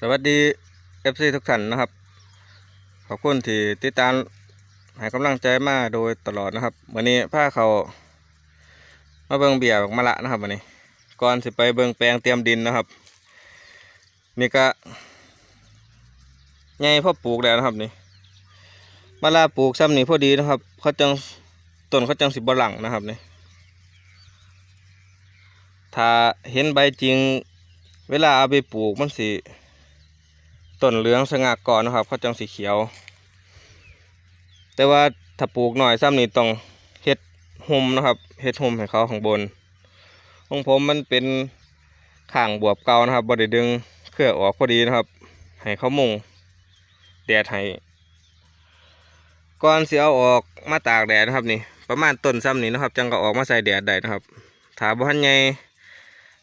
สวัสดี FC ทุกท่านนะครับ ขอบคุณที่ติดตามให้กำลังใจมาโดยตลอดนะครับวันนี้พาเขามาเบิงเบียร์มะละนะครับวันนี้ ก่อนสิไปเบิงแปลงเตรียมดินนะครับ นี่ก็ใหญ่พอปลูกแล้วนะครับนี่มะละปลูกซ้ำนี่พอดีนะครับเขาจังต้นเขาจังสิบหลังนะครับนี่ถ้าเห็นใบจริง เวลาเอาไปปลูกมันสิ ต้นเหลืองสง่าก่อนนะครับเขาจังสีเขียว แต่ว่าถ้าปลูกหน่อยซ้ำนี่ต้องเฮ็ดหุมนะครับเฮ็ดหุมให้เขาข้างบนของผมมันเป็นข่างบวบเก่านะครับบ่ได้ดึงเครือออกพอดีนะครับให้เขามุงแดดให้ก่อนเสิเอาออกมาตากแดดนะครับนี่ประมาณต้นซ้ำนี่นะครับ จังก็ออกมาใส่แดดได้นะครับถ้าบ่ทันใหญ่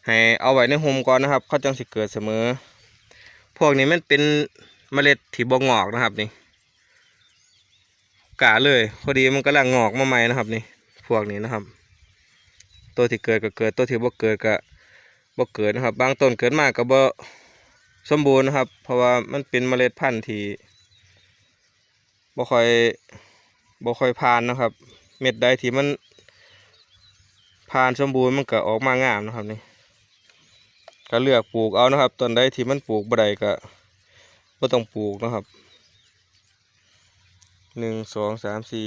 ให้เอาไว้ในหุมก่อนนะครับเขาจังสิเกิดเสมอ พวกนี้มันเป็นเมล็ดที่บ่งอกนะครับนี่กาเลย พอดีมันกำลังงอกมาใหม่นะครับนี่พวกนี้นะครับ ตัวที่เกิดก็เกิดตัวที่บ่เกิดก็บ่เกิดนะครับ บางต้นเกิดมากก็บ่สมบูรณ์นะครับ เพราะว่ามันเป็นเมล็ดพันธุ์ที่บ่ค่อยบ่ค่อยผ่านนะครับ เม็ดใดที่มันผ่านสมบูรณ์มันก็ออกมางามนะครับนี่ ก็เลือกปลูกเอานะครับต้นใดที่มันปลูกบ่ได้ก็บ่ต้องปลูกนะครับหนึ่งสองสามสี่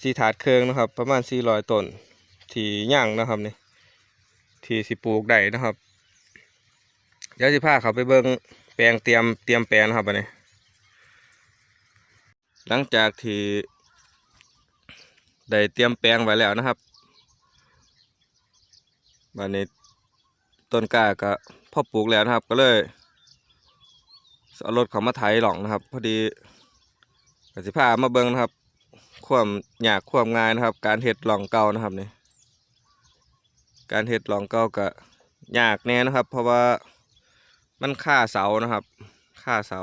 สี่ถาดเครื่องนะครับ ประมาณสี่ร้อยต้นที่ย่างนะครับนี่ที่สิปลูกได้นะครับเดี๋ยวสิพาเขาไปเบิ่งแปลงเตรียมเตรียมแปลงนะครับอันนี้ หลังจากที่ได้เตรียมแปลงไว้แล้วนะครับบันนี้ ต้นกล้าก็พ่อปลูกแล้วนะครับ ก็เลยเอารถเขามาไถหล่องนะครับ พอดีกสิพามาเบิ้งนะครับ ความยากความง่ายนะครับ การเห็ดหล่องเก่านะครับนี่การเห็ดหล่องเก่าก็ยากแน่นะครับ เพราะว่ามันค่าเสานะครับค่าเสา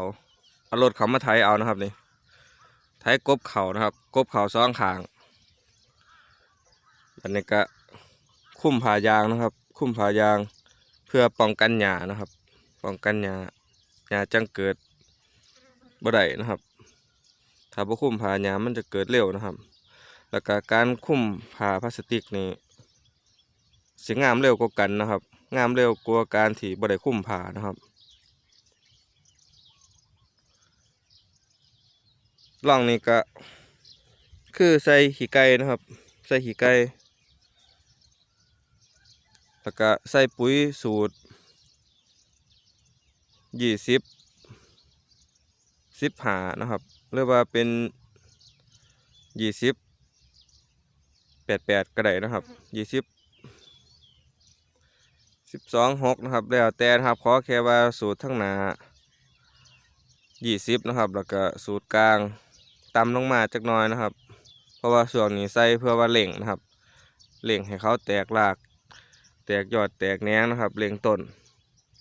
เอารถเขามาไถเอานะครับนี่ไถกบเขานะครับ กบเขาซ้องขางอันนี้ก็คุ้มผายางนะครับ คุ้มผายาง เพื่อป้องกันหญ้านะครับ ป้องกันหญ้าหญ้าจังเกิดบ่ได้นะครับ ถ้าบ่คุ้มผ้าหญ้ามันจะเกิดเร็วนะครับ แล้วก็การคุ้มผ้าพลาสติกนี่สิงามเร็วกว่ากันนะครับ งามเร็วกว่าการที่บ่ได้คุ้มผ้านะครับ ล่องนี้ก็คือใส่ขี้ไก่นะครับ ใส่ขี้ไก่ แล้วก็ใส่ปุ๋ยสูตรยี่สิบสิบหานะครับหรือว่าเป็นยี่สิบแปดแปดก็ได้นะครับยี่สิบสิบสองหกนะครับแล้วแต่นะครับขอแค่ว่าสูตรทั้งหนายี่สิบนะครับ แล้วก็สูตรกลางต่ำลงมาจักน้อยนะครับ เพราะว่าส่วนนี้ใส่เพื่อว่าเล่งนะครับเล่งให้เขาแตกราก แตกยอดแตกแนงนะครับเลี้ยงต้น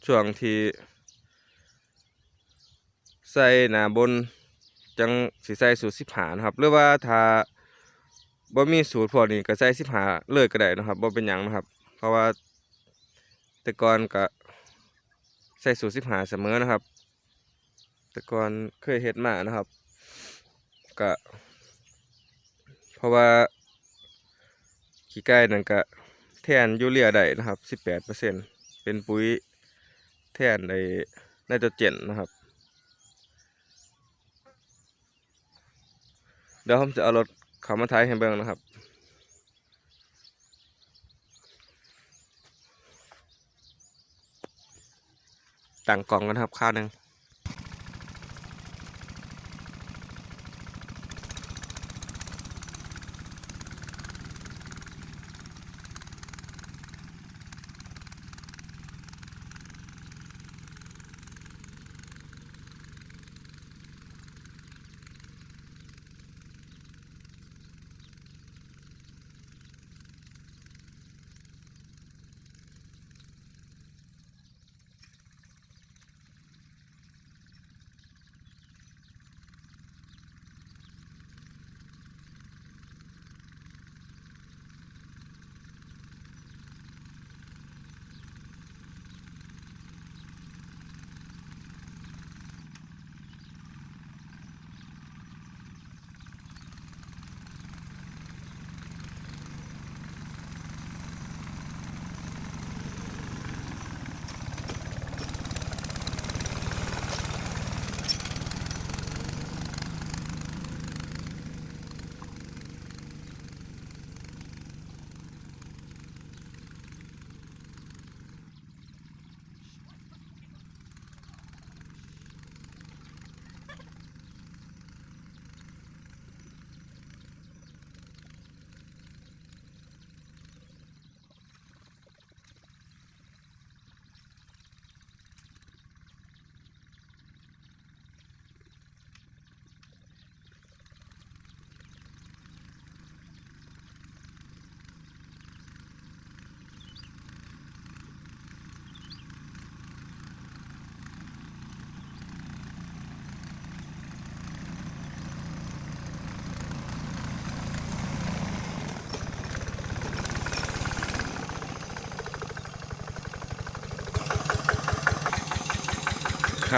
ช่วงที่ ใส่หนาบนจังสิใส่สูตรสิบหานะครับ หรือว่าถ้าบ่มีสูตรพวกนี้ก็ใส่สิบหาเลยก็ได้นะครับบ่เป็นหยังนะครับ เพราะว่าแต่ก่อนก็ใส่สูตรสิบหาเสมอนะครับ แต่ก่อนเคยเฮ็ดมานะครับก็เพราะว่าขี้ไก่นั่นก็ ทนยูเรียได้นะครับ18%เป็นปุ๋ยแทนในไนโตรเจนนะครับ เดี๋ยวผมจะเอารถเขามาท้ายให้เบิ่งนะครับต่างกล่องกันครับข้าวหนึ่ง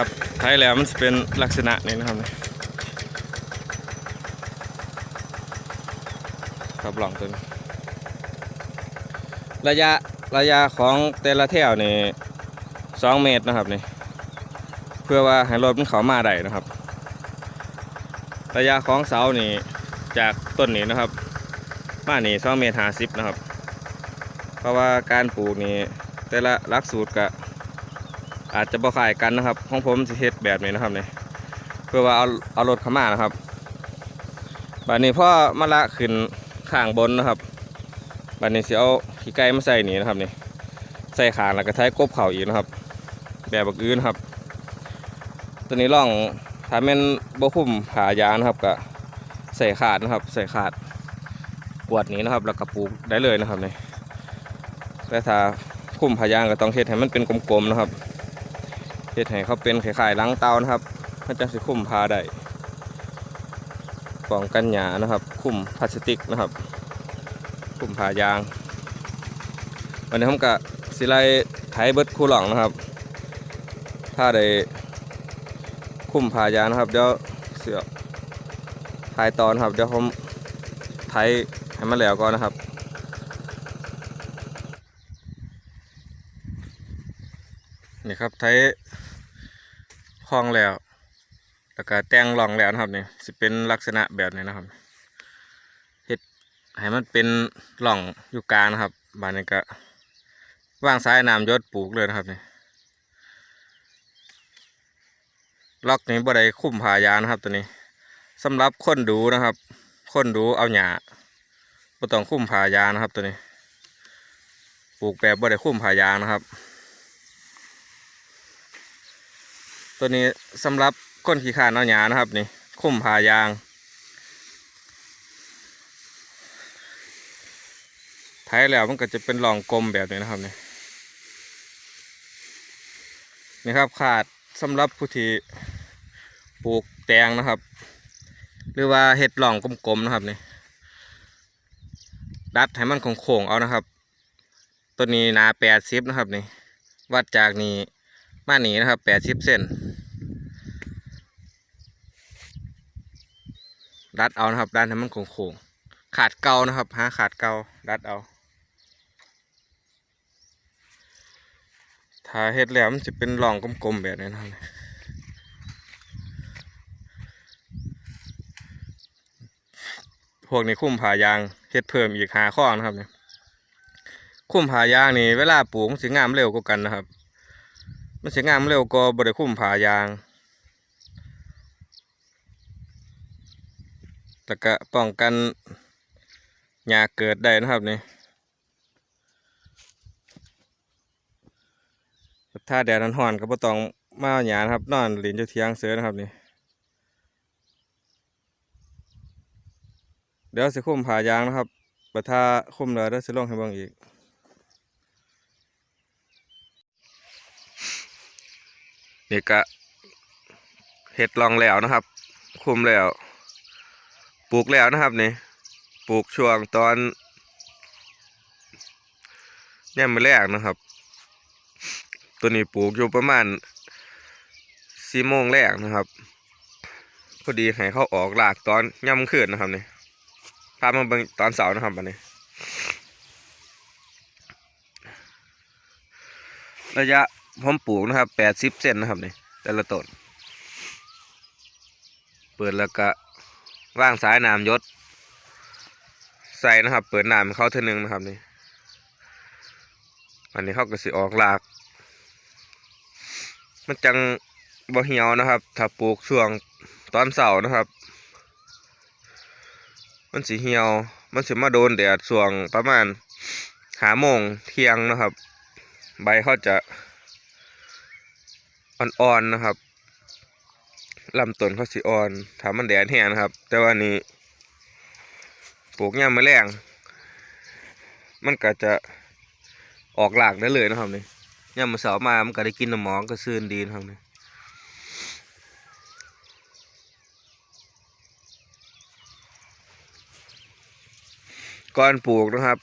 ครับไทยแล้วมันจะเป็นลักษณะนี้นะครับนี่ครับลองตัวนี้ระยะระยะของแต่ละแถวนี่สองเมตรนะครับนี่เพื่อว่าให้รถมันเข้ามาได้นะครับ ระยะของเสานี่จากต้นนี้นะครับมานี่สองเมตรห้าสิบนะครับ เพราะว่าการปลูกนี่แต่ละลักสูตรก็ อาจจะบ่คล้ายกันนะครับของผมสิเฮ็ดแบบนี้นะครับนี่เพื่อว่าเอาเอารถเข้ามานะครับบัดนี้พ่อมาละขึ้นข้างบนนะครับบัดนี้สิเอาขี้ไก่มาใส่นี่นะครับนี่ใส่ขางแล้วก็ใช้กบเข่าอีกนะครับ แบบบักอื่นครับ ตัวนี้ล่องถ้าแม่นบ่คุ้มผายางนะครับก็ใส่ขาดนะครับ ใส่ขาดกวดนี้นะครับ แล้วก็ปลูกได้เลยนะครับนี่แต่ถ้าคุ้มผายางก็ต้องเฮ็ดให้มันเป็นกลมๆนะครับ ฮ็ดให้เขาเป็นคล้ายๆลังเตานะครับมันจะสิคุ้มผาได้ป้องกันหยานะครับ คุ้มพลาสติกนะครับ คุ้มผายาง วันนี้ผมก็สิไลไถเบิดคู่หลองนะครับ ถ้าได้คุ้มผายางนะครับเดี๋ยวเสือถ่ายตอนครับเดี๋ยวผมไทยให้มันแล้วก่อนนะครับนี่ครับไทย คลองแล้ว แล้วก็แต่งหลองแล้วนะครับนี่สิเป็นลักษณะแบบนี้นะครับเฮ็ดให้มันเป็นหล่องอยู่กลางนะครับบานนี้ก็วางซ้ายน้ำยศปลูกเลยนะครับนี่ล็อกนี้บ่ได้คุ้มผายานะครับตัวนี้สำหรับคนดูนะครับ คนดูเอาหญ้าบ่ต้องคุ้มผายานะครับตัวนี้ ปลูกแบบบ่ได้คุ้มผายานะครับ ตัวนี้สำหรับคนขี้ขานเอาหญ้านะครับนี่คุ้มผายางไถแล้วมันก็จะเป็นรองกลมแบบนี้นะครับนี่นี่ครับขาดสำหรับผู้ที่ปลูกแตงนะครับ หรือว่าเห็ดหลองกลมๆนะครับนี่ดัดให้มันโค้งๆเอานะครับ ตัวนี้นาแปดสิบนะครับนี่วัดจากนี้มาหนีนะครับแปดสิบเซน ดัดเอานะครับดัดให้มันโค้งๆขาดเกานะครับหาขาดเกาดัดเอาถ้าเฮ็ดแล้วมันจะเป็นร่องกลมๆแบบนี้นะพวกนี้คุ้มผายางเฮ็ดเพิ่มอีกหาข้อนะครับเนี่ยคุ้มผายางนี่เวลาปลูกมันสิงามเร็วกว่ากันนะครับ มันสิงามเร็วกว่าบ่ได้คุ้มผายาง แล้วก็ป้องกันหญ้าเกิดได้นะครับนี่ถ้าแดดร้อนๆก็บ่ต้องมาหยานะครับ นอนหลินเจ้าเทียงเสือนะครับนี่เดี๋ยวสิคุ้มผายางนะครับบัดถ้าคุ้มแล้วเดี๋ยวสิลงให้เบิ่งอีก นี่ก็เห็ดลองแล้วนะครับ คุมแล้ว ปลูกแล้วนะครับนี่ปลูกช่วงตอนเนี่ยมาแรกนะครับ ตัวนี้ปลูกอยู่ประมาณสี่โมงแรกนะครับพอดีให้เขาออกหลากตอนย่ำคืนนะครับนี่พามาเบิ่งตอนเสาร์นะครับอันนี้ ระยะผมปลูกนะครับแปดสิบเซนนะครับนี่แต่ละต้นเปิดแล้วก็ ว่างสายน้ำยศ ใส่นะครับ เปิดน้ำให้เขาเท่านึงนะครับนี่อันนี้เขาก็สิออกหลาก มันจังบ่เหี่ยวนะครับ ถ้าปลูกช่วงตอนเสาร์นะครับ มันสิเหี่ยว มันสิมาโดนแดดช่วงประมาณหาโมงเที่ยงนะครับ ใบเขาจะอ่อนๆนะครับ ลำต้นเขาสิอ่อนถามันแดดแห้งนะครับ แต่ว่านี้ปลูกยามมื้อแรงมันก็จะออกหลากได้เลยนะครับนี่ยามมื้อเสาร์มามันก็ได้กินน้ำหมองก็ซื่นดีนะครับนี่ก่อนปลูกนะครับ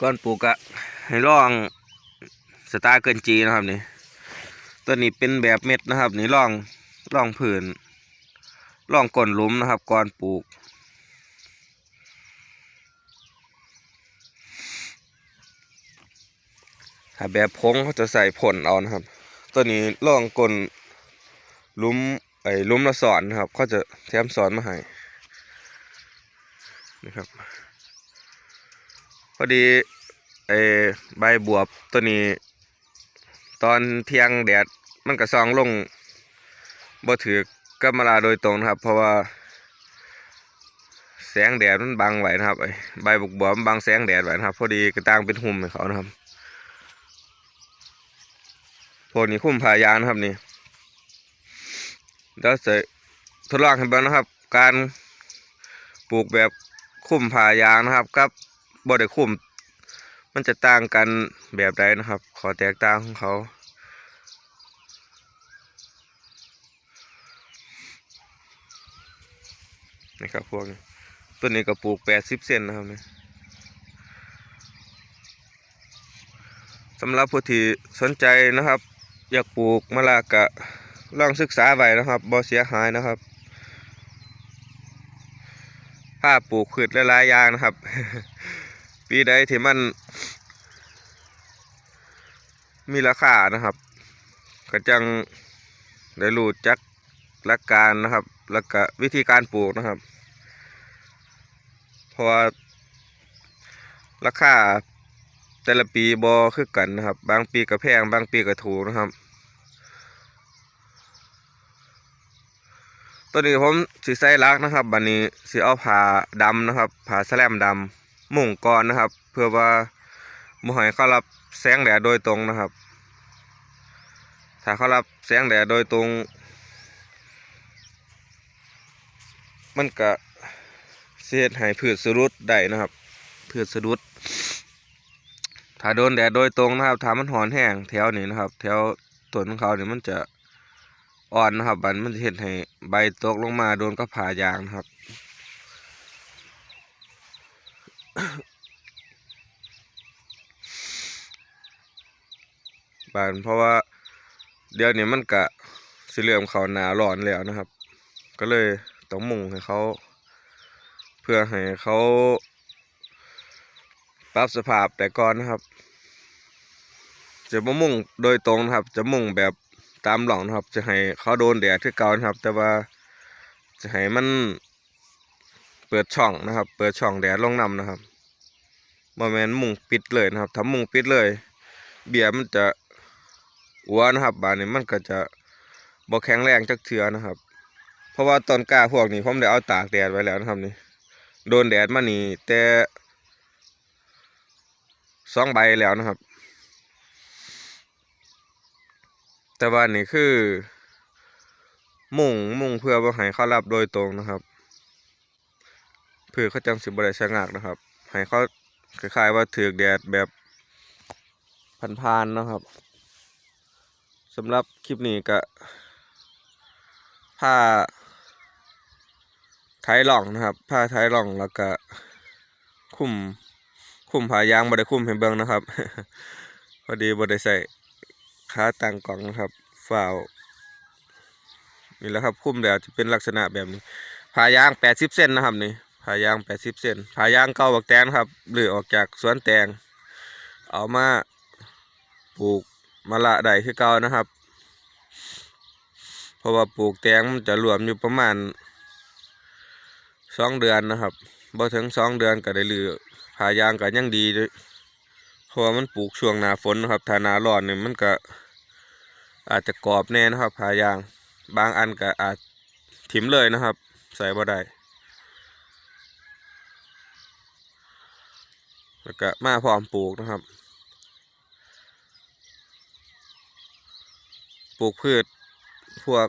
ก่อนปลูกอะให้ลองสตาร์เกินจีนะครับนี่ตัวนี้เป็นแบบเม็ดนะครับ นี่ร่อง ร่องผืนร่องก้นหลุมนะครับก่อนปลูก ถ้าแบบพงเขาจะใส่ผลเอานะครับ ตัวนี้ร่องก้นลุมไอ้ลุมละสอนนะครับเขาจะแถมสอนมาให้นะครับพอดีไอ้ใบบวบตัวนี้ ตอนเที่ยงแดดมันก็ซองลง บ่ถือกับมะลาโดยตรงนะครับ เพราะว่า แสงแดดมันบังไว้นะครับใบบุกบวมบังแสงแดดไว้นะครับพอดีกระตางเป็นหุ่มให้เขานะครับพวกนี้คุ้มผายานครับนี่เดี๋ยวจะทดลองให้เบิ่งนะครับ การปลูกแบบคุ้มผายางนะครับกับบ่ได้คุ้มมันจะต่างกันแบบใดนะครับ ขอแตกต่างของเขา นะครับพวกนี้ต้นนี้ก็ปลูกแปดสิบเซนนะครับเนี่ยสำหรับผู้ที่สนใจนะครับ อยากปลูกมะละกะลองศึกษาไว้นะครับบ่เสียหายนะครับผ้าปลูกพืชหลายๆอย่างนะครับ ปีใดที่มัน มีราคานะครับ ก็จังได้รู้จักหลักการนะครับ แล้วก็วิธีการปลูกนะครับ เพราะว่าราคาแต่ละปีบอคือกันนะครับ บางปีก็แพงบางปีก็ถูกนะครับ ตัวนี้ผมสีใส่ลักนะครับบันนี้สีเอาผ้าดำนะครับผ้าแสลมดำมุ่งก่อนนะครับ เพื่อว่าบ่ให้เขารับแสงแดดโดยตรงนะครับ ถ้าเขารับแสงแดดโดยตรง มันก็เสียให้พืชสรุดได้นะครับ พืชสรุดถ้าโดนแดดโดยตรงนะครับถ้ามันหอนแห้งแถวนี้นะครับ แถวต้นของเขาเนี่ยมันจะอ่อนนะครับบันมันจะเห็นให้ใบตกลงมาโดนก็ผ่ายางนะครับ บานเพราะว่าเดี๋ยวนี้มันกะสิเริ่มเขาหนาร้อนแล้วนะครับ ก็เลย ต้องมุงให้เขา เพื่อให้เขาปรับสภาพแต่ก่อนนะครับ จะบ่มุ่งโดยตรงนะครับ จะมุ่งแบบตามหล่องนะครับ จะให้เขาโดนแดดที่เก่านะครับ แต่ว่าจะให้มันเปิดช่องนะครับ เปิดช่องแดดลงนำนะครับบ่แมนมุ่งปิดเลยนะครับถ้ามุ่งปิดเลย เบียร์มันจะอัวนะครับ บานนี้มันก็จะบ่แข็งแรงจักเทือนะครับ เพราะว่าต้นกล้าพวกนี้ผมได้เอาตากแดดไว้แล้วนะครับนี่โดนแดดมานี่แต่สองใบแล้วนะครับ แต่ว่านี่คือ มุ่งมุ่งเพื่อว่ให้เขารับโดยตรงนะครับเพื่อเขาจังสิบได้ชะงักนะครับให้เขาคล้ายๆว่าถือแดดแบบพันๆนะครับสำหรับคลิปนี้ก็ผ้า ไทยล่องนะครับผ้าไทยล่องแล้วก็คุ้มคุ้มผายางบ่ได้คุ้มให้เบิ่งนะครับ พอดีบ่ได้ใส่ขาตั้งกล่องนะครับฝ้าวนี่แหละครับคุ้มแล้วจะเป็นลักษณะแบบนี้ผายาง80เซนนะครับนี่ผายาง80เซนผายางเก่าบักแตนครับหรือออกจากสวนแตงเอามาปลูกมะละได้คือเก่านะครับ เพราะว่าปลูกแตงมันจะรวมอยู่ประมาณ สองเดือนนะครับบ่ถึงสองเดือนก็ได้ลือผายางก็ยังดีด้วยเพราะมันปลูกช่วงหนาฝนนะครับถ้าหนาร้อนเนี่ยมันก็อาจจะกรอบแน่นะครับผายาง บางอันก็อาจถิ่มเลยนะครับ ใส่บ่ได้แล้วก็มาพร้อมปลูกนะครับ ปลูกพืชพวก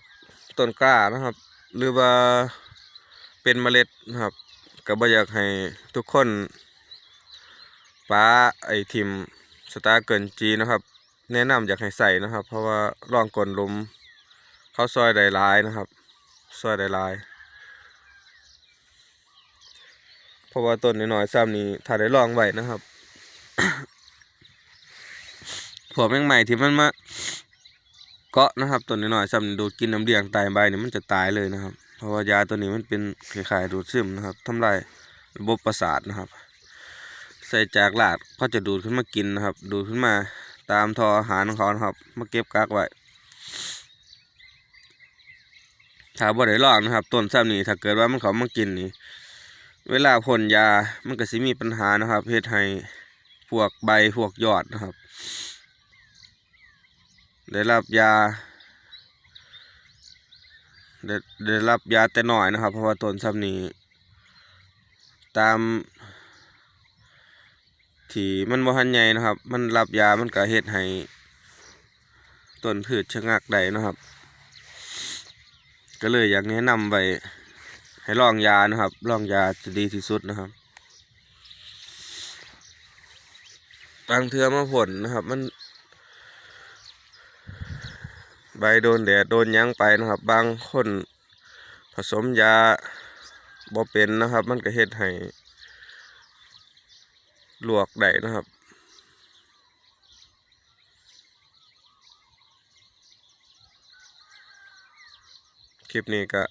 ต้นกล้านะครับ หรือว่า เป็นเมล็ดนะครับก็บ่อยากให้ทุกคนป้าไอทิมสตาร์เกินจีนะครับ แนะนำอยากให้ใส่นะครับ เพราะว่าร่องกลนลุมเขาซอยได้ลายนะครับซอยได้ลาย เพราะว่าต้นน้อยๆซ้ำนี้ถ้าได้ลองไว้นะครับพวแมงใหม่ที่มันมาเกาะนะครับต้นน้อยๆซ้ำนี่ดูกินน้ำเลี้ยงตายใบนี่มันจะตายเลยนะครับ ราะว่ายาตัวนี้มันเป็นคล้ายๆดูดซึมนะครับทำลายระบบประสาทนะครับ ใส่จากหลาดเขาจะดูดขึ้นมากินนะครับ ดูดขึ้นมาตามท่ออาหารของเขานะครับมาเก็บกักไว้ถ้าบ่ได้ลองนะครับต้นซ้ำนี่ถ้าเกิดว่ามันเขามากินนี่เวลาพ่นยามันก็สิมีปัญหานะครับเฮ็ดให้พวกใบพวกยอดนะครับ ได้รับยา ได้ได้รับยาแต่น้อยนะครับ เพราะว่าต้นซ้ำนี้ ตามที่มันบ่ทันใหญ่นะครับ มันรับยามันก็เฮ็ดให้ต้นพืชชะงักได้นะครับ ก็เลยอยากแนะนำไปให้ลองยานะครับลองยาจะดีที่สุดนะครับบางเทือมาผลนะครับ มัน ใบโดนแดดโดนยั้งไปนะครับ บางคนผสมยาบ่เป็นนะครับ มันก็เฮ็ดให้ลวกได้นะครับคลิปนี้ก็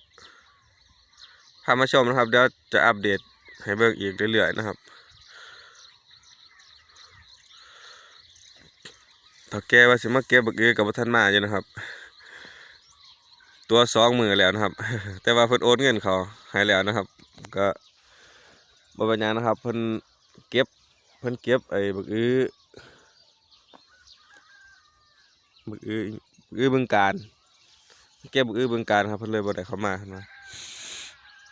พามาชมนะครับ เดี๋ยวจะอัปเดตให้เบิ่งอีกเรื่อยๆนะครับ ถ้าแกว่าสิมาเก็บบักอือกับท่านมาอยู่นะครับ ตัวสองมือแล้วนะครับ แต่ว่าเพิ่นโอนเงินเขาให้แล้วนะครับ ก็บ่เป็นหยังนะครับเพิ่นเก็บเพิ่นเก็บไอ้บักอือบักอือบักอือบึงการเก็บบักอือบึงการครับเพิ่นเลยบ่ได้เข้ามาเนว่า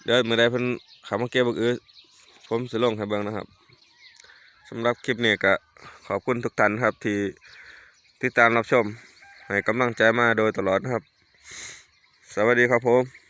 เดี๋ยวมื้อใดเพิ่นเขามาเก็บบักอือผมสิลงให้เบิ่งนะครับสำหรับคลิปนี้ก็ขอบคุณทุกท่านครับที่ ติดตามรับชมให้กำลังใจมาโดยตลอดนะครับ สวัสดีครับผม